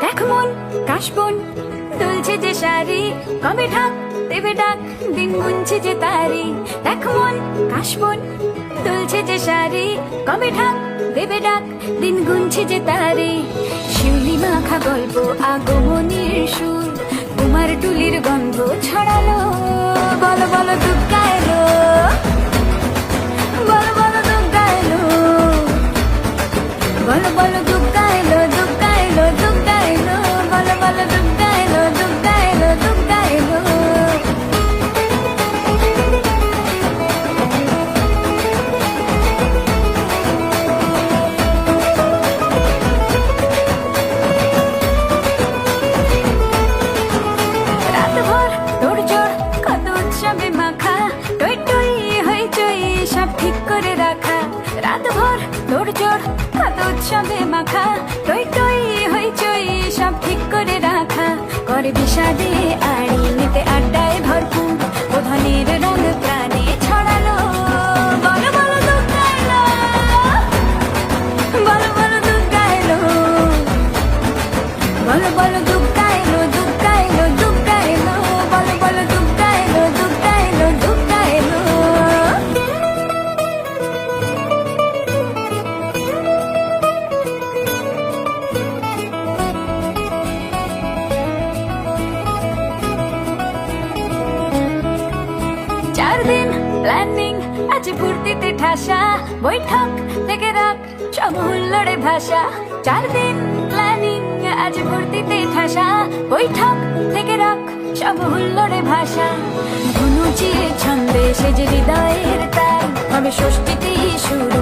দেখ মন কাশবন দুলছে যে শাড়ি, কবে ঢাক দেবে ডাক? দিন গুনছে যে তারি। দেখ মন কাশবন দুলছে যে শাড়ি, কবে ঢাক দেবে ডাক? দিন গুনছে যে তারি। শিউলি মাখা গল্প, আগমনের সুর। তোমার টুলির গন্ধ ছড়ালো উৎসবে মাখা। টই টই হই সব ঠিক করে রাখা। রাত ভর তোর জোর কত উৎসবে মাখা। টই টই হই চই, সব ঠিক করে রাখা। করে বিষাদে আড়ি নিতে আড্ডায় ভরপুর প্রধানের রঙ চার দিন প্ল্যানিং আজ ফুর্তিতে ঠাসা, বৈঠক থেকে চমুল লড়ে ভাষা চার দিন প্ল্যানিং আজ ফুর্তিতে ঠাসা, বৈঠক থেকে রাখ সব হুল্লোড়ে ভাষা ধনুচির ছন্দে সেজে হৃদয়ের তাই হবে ষষ্ঠীতেই শুরু